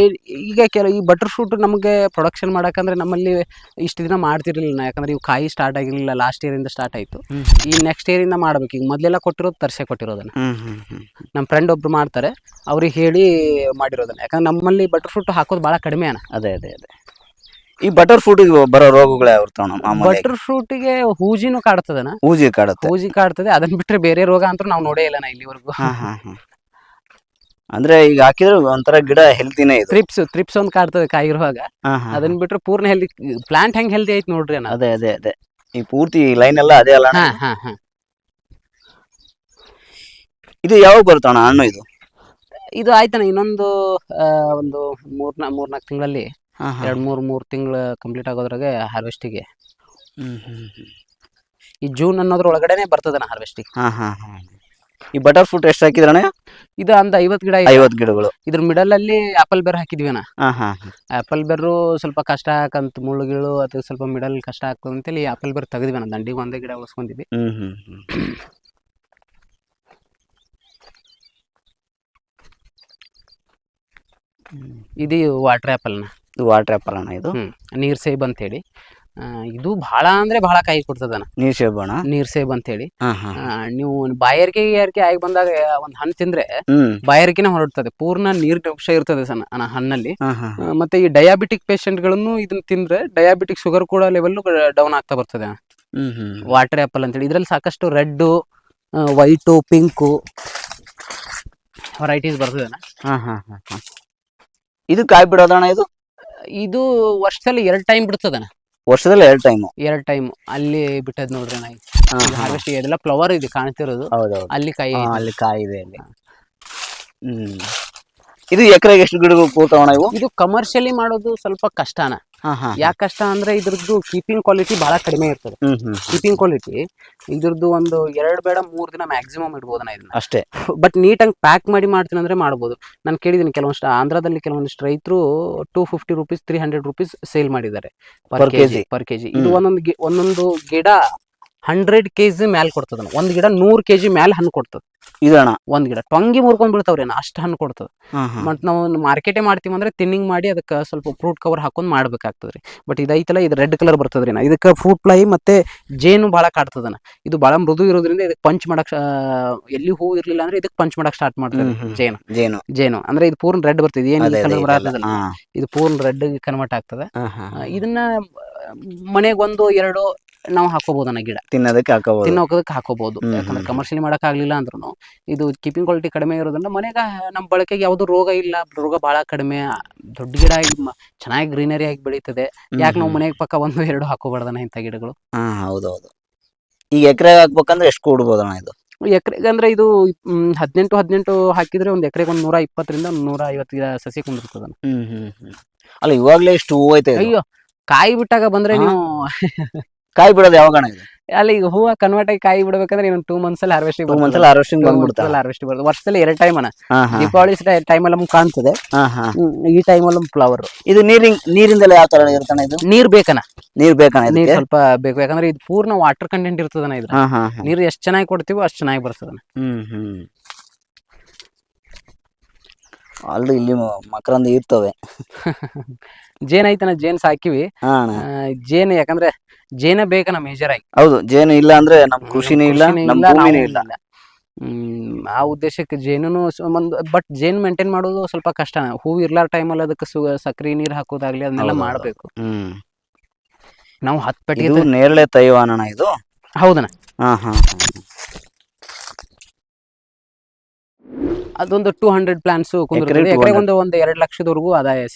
ಈಗ ಕೆಲ ಈ ಬಟರ್ ಫ್ರೂಟ್ ನಮಗೆ ಪ್ರೊಡಕ್ಷನ್ ಮಾಡಕಂದ್ರೆ ನಮ್ಮಲ್ಲಿ ಇಷ್ಟು ದಿನ ಮಾಡ್ತಿರ್ಲಿಲ್ಲ ಯಾಕಂದ್ರೆ ಇವು ಕಾಯಿ ಸ್ಟಾರ್ಟ್ ಆಗಿರ್ಲಿಲ್ಲ ಲಾಸ್ಟ್ ಇಯರ್ ಇಂದ ಸ್ಟಾರ್ಟ್ ಆಯ್ತು. ಈ ನೆಕ್ಸ್ಟ್ ಇಯರ್ ಇಂದ ಮಾಡ್ಬೇಕು. ಈಗ ಮೊದಲೆಲ್ಲ ಕೊಟ್ಟಿರೋದು ತರ್ಸೆ ಕೊಟ್ಟಿರೋದನ್ನ. ನಮ್ಮ ಫ್ರೆಂಡ್ ಒಬ್ರು ಮಾಡ್ತಾರೆ ಅವ್ರಿಗೆ ಹೇಳಿ ಮಾಡಿರೋದನ್ನ. ಯಾಕಂದ್ರೆ ನಮ್ಮಲ್ಲಿ ಬಟರ್ ಫ್ರೂಟ್ ಹಾಕೋದು ಬಹಳ ಕಡಿಮೆ ಅನ ಅದೇ ಅದೇ ಅದೇ. ಈ ಬಟರ್ ಫ್ರೂಟ್ ಬರೋ ರೋಗಗಳು ಯಾವ ಬಟರ್ ಫ್ರೂಟಿಗೆ ಹೂಜಿನೂ ಕಾಡ್ತದನ ಹೂಜಿ ಕಾಡುತ್ತೆ. ಹೂಜಿ ಕಾಡ್ತದೆ. ಅದನ್ನ ಬಿಟ್ರೆ ಬೇರೆ ರೋಗ ಅಂತ ನಾವು ನೋಡೇ ಇಲ್ಲ ಇಲ್ಲಿವರೆಗೂ. ಹಾ ಹಾ ಹಾ. ಅಂದ್ರೆ ಈಗ ಹಾಕಿದ್ರೆ ಒಂಥರ ಗಿಡ ಹೆಲ್ತಿನೇ ಇದು. ತ್ರಿಪ್ಸ್ ತ್ರಿಪ್ಸ್ ಒಂದು ಕಾಡ್ತದೆ ಕಾಯಿರುವಾಗ ಹಾ ಹಾ ಅದನ್ನ ಬಿಟ್ರೆ ಪೂರ್ಣ ಹೆಲ್ದಿ ಪ್ಲಾಂಟ್ ಹೆಂಗ್ ಹೆಲ್ದಿ ಐತಿ ನೋಡ್ರಿ ಅಣ್ಣ. ಅದೇ ಅದೇ ಅದೇ. ಈ ಪೂರ್ತಿ ಲೈನ್ ಎಲ್ಲ ಅದೇ ಅಲ್ಲ ಅಣ್ಣ? ಹಾ ಹಾ ಹಾ. ಇದು ಯಾವಾಗ ಬರ್ತಾವಣ ಹಣ್ಣು ಇದು? ಇದು ಆಯ್ತಣ್ಣ ಇನ್ನೊಂದು ಆ, ಒಂದು ಮೂರ್ನಾ ಮೂರ್ನಾಲ್ಕು ತಿಂಗಳಲ್ಲಿ. ಹಾ ಹಾ. ಎರಡ್ ಮೂರ್ ಮೂರ್ ತಿಂಗಳು ಕಂಪ್ಲೀಟ್ ಆಗೋದ್ರಾಗೆ ಹಾರ್ವೆಸ್ಟಿಗೆ ಹ್ಮ್ ಹ್ಮ್ ಹ್ಮ್. ಈ ಜೂನ್ ಅನ್ನೋದ್ರ ಒಳಗಡೆನೆ ಬರ್ತದಣ್ಣ ಹಾರ್ವೆಸ್ಟಿಗೆ ಹಾ ಹಾ ಹಾ. ಈ ಬಟರ್ ಫ್ರೂಟ್ ಎಷ್ಟು ಹಾಕಿದ್ರಣ ಇದು ಅಂದ ಐವತ್ ಗಿಡ ಇದೆ. ಐವತ್ ಗಿಡಗಳು. ಇದ್ರ ಮಿಡಲ್ ಅಲ್ಲಿ ಆಪಲ್ ಬೇರ್ ಹಾಕಿದ್ವಿ ನಾ ಹಾ ಹಾ. ಆಪಲ್ ಬೆರ್ರು ಸ್ವಲ್ಪ ಕಷ್ಟ ಹಾಕಂತ ಮುಳ್ಳುಗಿಳು ಅಥವಾ ಸ್ವಲ್ಪ ಮಿಡಲ್ ಕಷ್ಟ ಆಗ್ತದೆ ಅಂತೇಳಿ ಆಪಲ್ ಬೇರ್ ತೆಗೆದ್ವಿ ನಾ ದಂಡಿಗೆ ಒಂದೇ ಗಿಡ ಉಳಿಸ್ಕೊಂಡಿದ್ವಿ. ಹ್ಮ್ ಹ್ಮ್ ಹ್ಮ್. ಇದು ವಾಟರ್ ಆಪಲ್ನ ಇದು ವಾಟರ್ ಆಪಲ್ ಅಣ್ಣ ಇದು. ಹ್ಮ್ ನೀರ್ ಸೇಬ್ ಅಂತೇಳಿ. ಆ, ಇದು ಬಹಳ ಅಂದ್ರೆ ಬಹಳ ಕಾಯಿ ಕೊಡ್ತದನ. ನೀರ್ ಸೇಬ್ ಅಣ್ಣ ನೀರ್ ಸೇಬ್ ಅಂತ ಹೇಳಿ ನೀವು ಬಾಯರ್ಕೆ ಏರ್ಕೆ ಆಗಿ ಬಂದಾಗ ಒಂದ್ ಹಣ್ಣು ತಿಂದ್ರೆ ಬಾಯಾರಿಕೆನೆ ಹೊರಡ್ತದೆ. ಪೂರ್ಣ ನೀರಿನ ಅಂಶ ಇರ್ತದೆ ಸಣ್ಣ ಹಣ್ಣಲ್ಲಿ. ಮತ್ತೆ ಈ ಡಯಾಬಿಟಿಕ್ ಪೇಷಂಟ್ಗಳನ್ನು ಇದನ್ನ ತಿಂದ್ರೆ ಡಯಾಬಿಟಿಕ್ ಶುಗರ್ ಕೂಡ ಲೆವೆಲ್ ಡೌನ್ ಆಗ್ತಾ ಬರ್ತದೆ. ವಾಟರ್ ಆಪಲ್ ಅಂತ ಹೇಳಿ ಇದ್ರಲ್ಲಿ ಸಾಕಷ್ಟು ರೆಡ್ ವೈಟು ಪಿಂಕು ವೆರೈಟೀಸ್ ಬರ್ತದೆ ಇದು ಕಾಯಿ ಬಿಡೋದಣ್ಣ ಇದು? ಇದು ವರ್ಷದಲ್ಲಿ ಎರಡು ಟೈಮ್ ಬಿಡ್ತದಣ್ಣ ವರ್ಷದಲ್ಲಿ ಎರಡು ಟೈಮ್ ಎರಡ್ ಟೈಮ್ ಅಲ್ಲಿ ಬಿಟ್ಟದ್ ನೋಡ್ರಿ ನಾಯಿ. ಹಾರ್ವೆಸ್ಟ್ ಇದೆಲ್ಲ ಫ್ಲವರ್ ಇದೆ ಕಾಣ್ತಿರೋದು. ಹೌದೌದು. ಅಲ್ಲಿ ಕಾಯಿ ಹಾ, ಅಲ್ಲಿ ಕಾಯಿ ಇದೆ ಅಲ್ಲಿ. ಹ್ಮ್. ಇದು ಎಕರೆಗೆ ಎಷ್ಟು ಗಿಡಗಳು ಕೂತಾವಣ ಇವು? ಇದು ಕಮರ್ಷಿಯಲಿ ಮಾಡೋದು ಸ್ವಲ್ಪ ಕಷ್ಟನ. ಹಾ ಹಾ ಯಾಕೆ ಕಷ್ಟ ಅಂದ್ರೆ ಇದ್ರದ್ದು ಕೀಪಿಂಗ್ ಕ್ವಾಲಿಟಿ ಬಹಳ ಕಡಿಮೆ ಇರ್ತದೆ. ಕೀಪಿಂಗ್ ಕ್ವಾಲಿಟಿ ಇದ್ರದ್ದು ಒಂದು ಎರಡ್ ಬೇಡ ಮೂರ್ ದಿನ ಮ್ಯಾಕ್ಸಿಮಮ್ ಇಡ್ಬೋದಣ್ಣ ಇದನ್ನ. ಅಷ್ಟೇ. ಬಟ್ ನೀಟಾಗಿ ಪ್ಯಾಕ್ ಮಾಡಿ ಮಾಡ್ತೀನಿ ಅಂದ್ರೆ ಮಾಡ್ಬೋದು. ನಾನು ಕೇಳಿದ್ದೀನಿ ಕೆಲವೊಂದಿಷ್ಟು ಆಂಧ್ರದಲ್ಲಿ ಕೆಲವೊಂದಿಷ್ಟು ರೈತರು two fifty rupees three hundred rupees sale ಮಾಡಿದ್ದಾರೆ. Per KG. ಪರ್ ಕೆಜಿ ಇದು. ಒಂದೊಂದು ಒಂದೊಂದು ಗಿಡ ಹಂಡ್ರೆಡ್ ಕೆಜಿ ಮ್ಯಾಲ್ ಕೊಡ್ತದ ಒಂದ್ ಗಿಡ ನೂರ್ ಕೆಜಿ ಮ್ಯಾಲ್ ಹಣ್ಣು ಕೊಡ್ತದ. ಇದಣ್ಣ ಒಂದ್ ಗಿಡ. ಟೊಂಗಿ ಮುರ್ಕೊಂಡ್ ಬಿಡ್ತಾವ್ರಿ ಅಷ್ಟು ಹಣ್ಣು ಕೊಡ್ತದ. ಮತ್ ನಾವು ಮಾರ್ಕೆಟೇ ಮಾಡ್ತೀವಿ ಅಂದ್ರೆ ತಿನ್ನಿಂಗ್ ಮಾಡಿ ಅದಕ್ಕೆ ಸ್ವಲ್ಪ ಫ್ರೂಟ್ ಕವರ್ ಹಾಕೊಂಡ್ ಮಾಡ್ಬೇಕಾಗ್ತದ್ರಿ. ಬಟ್ ಇದೈತಲ್ಲ ಇದು ರೆಡ್ ಕಲರ್ ಬರ್ತದ್ರಿ ನಾ ಇದಕ್ಕೆ ಫ್ರೂಟ್ ಫ್ಲೈ ಮತ್ತೆ ಜೇನು ಬಹಳ ಕಾಡ್ತದನ ಇದು ಬಹಳ ಮೃದು ಇರೋದ್ರಿಂದ ಇದಕ್ಕೆ ಪಂಚ್ ಮಾಡಕ್ ಎಲ್ಲಿ ಹೂ ಇರ್ಲಿಲ್ಲ ಅಂದ್ರೆ ಇದಕ್ಕೆ ಪಂಚ್ ಮಾಡಕ್ ಸ್ಟಾರ್ಟ್ ಹ್ಮ್. ಜೇನು. ಜೇನು. ಜೇನು. ಅಂದ್ರೆ ಇದು ಪೂರ್ಣ ರೆಡ್ ಬರ್ತದೆ. ಏನ್ ಇದು ಪೂರ್ಣ ರೆಡ್ ಕನ್ವರ್ಟ್ ಆಗ್ತದ. ಇದನ್ನ ಮನೆಗೊಂದು ಒಂದು ಎರಡು ನಾವು ಹಾಕೋಬಹುದನ್ನ ಗಿಡ. ತಿನ್ನೋದಕ್ಕೆ ಹಾಕೋಬಹುದು ತಿನ್ನೋಕೋದಕ್ಕೆ ಹಾಕೋಬಹುದು ಯಾಕಂದ್ರೆ ಕಮರ್ಷಿಯಲಿ ಮಾಡಕ್ ಆಗ್ಲಿಲ್ಲ ಅಂದ್ರೂ ಇದು ಕೀಪಿಂಗ್ ಕ್ವಾಲಿಟಿ ಕಡಿಮೆ ಇರೋದ್ರಿಂದ ಮನೆಗ ನಮ್ಮ ಬಳಕೆಗೆ ಯಾವ್ದು ರೋಗ ಇಲ್ಲ. ರೋಗ ಬಹಳ ಕಡಿಮೆ. ದೊಡ್ಡ ಗಿಡ ಚೆನ್ನಾಗಿ ಗ್ರೀನರಿ ಆಗಿ ಬೆಳೀತದೆ. ಯಾಕೆ ನಾವು ಮನೆಗೆ ಪಕ್ಕ ಒಂದು ಎರಡು ಹಾಕೋಬಾರ್ದನ ಇಂಥ ಗಿಡಗಳು? ಹಾ ಹೌದೌದು. ಈಗ ಎಕರೆ ಹಾಕ್ಬೇಕಂದ್ರೆ ಎಷ್ಟು ಕೊಡ್ಬೋದಣ್ಣ ಇದು? ಎಕರೆಗೆ ಅಂದ್ರೆ ಇದು ಹದಿನೆಂಟು ಹದಿನೆಂಟು ಹಾಕಿದ್ರೆ ಒಂದು ಎಕರೆಗೆ ಒಂದು ನೂರ ಇಪ್ಪತ್ತರಿಂದ ನೂರ ಐವತ್ತು ಸಸಿ ಕುಂದಿರ್ತದ ಹ್ಮ್ ಹ್ಮ್ ಹ್ಮ್. ಅಲ್ಲ ಇವಾಗ್ಲೇ ಇಷ್ಟು ಹೂವು ಐತೆ. ಅಯ್ಯೋ ಕಾಯಿ ಬಿಟ್ಟಾಗ ಬಂದ್ರೆ. ನೀವು ಕಾಯಿ ಬಿಡೋದು ಯಾವಾಗ ಇದು? ಅಲ್ಲಿ ಈಗ ಹೂವು ಕನ್ವರ್ಟ್ ಆಗಿ ಕಾಯಿ ಬಿಡ್ಬೇಕಂದ್ರೆ ಇನ್ನೊಂದು ಟೂ ಮಂತ್ಸ್ ಅಲ್ಲಿ ಹಾರ್ವೆಸ್ಟ್ ಟೂ ಮಂತ್ ಹಾರ್ವೆಸ್ಟಿಂಗ್ ಅಲ್ಲಿ ಹಾರ್ವೆಸ್ಟ್ ಬರ್ತದೆ. ವರ್ಷದಲ್ಲಿ ಎರಡು ಟೈಮ್ ಅಣ್ಣ. ಹಾ ಹಾ. ದೀಪಾವಳಿ ಟೈಮ್ ಅಲ್ಲಿ ಕಾಣ್ತದೆ. ಹ್ಮ್, ಈ ಟೈಮ್ ಅಲ್ಲಿ ಫ್ಲವರ್ ಇದು ನೀರಿನ ನೀರಿಂದೆಲ್ಲ ಯಾವ ತರ ಇರ್ತಾನೆ ಇದು? ನೀರ್ ಬೇಕಣ್ಣ. ನೀರ್ ಬೇಕಣ ನೀರ್ ಇದಕ್ಕೆ? ಸ್ವಲ್ಪ ಬೇಕು. ಯಾಕಂದ್ರೆ ಇದು ಪೂರ್ಣ ವಾಟರ್ ಕಂಟೆಂಟ್ ಇರ್ತದನ ಇದ್ರ ಹಾ ಹಾ ಹಾ. ನೀರ್ ಎಷ್ಟ್ ಚೆನ್ನಾಗಿ ಕೊಡ್ತೀವೋ ಅಷ್ಟ್ ಚೆನ್ನಾಗಿ ಬರ್ತದ ಹ್ಮ್ ಹ್ಮ್. ಅಲ್ಲಿ ಇಲ್ಲಿ ಮ- ಮಕರಂದ ಇರ್ತವೆ. [LAUGHS] ಜೇನ್ ಐತನ ಜೇನ್ ಸಾಕಿವಿ. ಹಾ ಅಣ್ಣ. ಆ, ಜೇನ್ ಯಾಕಂದ್ರೆ ಜೇನ ಬೇಕನ ಮೇಜರ್ ಆಗಿ. ಹೌದು ಜೇನು ಇಲ್ಲ ಅಂದ್ರೆ ನಮ್ ಕೃಷಿನೇ ಇಲ್ಲ ಕೃಷಿನೂ ನಮ್ ಇಲ್ಲ, ಭೂಮಿನೇ ನಾವು ಇಲ್ಲ. ಇಲ್ಲ. ಹ್ಮ್ ಆ ಉದ್ದೇಶಕ್ಕೆ ಜೇನು ಒಂದು ಬಟ್ ಜೇನ್ ಮೇಂಟೈನ್ ಮಾಡೋದು ಸ್ವಲ್ಪ ಕಷ್ಟ. ಹೂ ಇರ್ಲಾರ ಟೈಮಲ್ಲಿ ಅದಕ್ಕೆ ಸು ಸಕ್ರಿ ನೀರ್ ಹಾಕೋದಾಗ್ಲಿ ಅದನ್ನೆಲ್ಲ ಹೌದು. ಮಾಡ್ಬೇಕು. ಹ್ಮ್. ನಾವು ಹತ್ ಪೆಟ್ಟಿಗೆ ಇದು ನೇರಳೆ ತೈವಾನಣ ಇದು? ಹೌದನ ಹಾ ಹಾ ಅದೊಂದು ಟೂ ಹಂಡ್ರೆಡ್ ಪ್ಲಾನ್ಸ್ ಎಕರೆ ಎಕರೆಗೆ 200. ಒಂದು ಒಂದು ಎರಡು ಲಕ್ಷದವರೆಗೂ ಆದಾಯ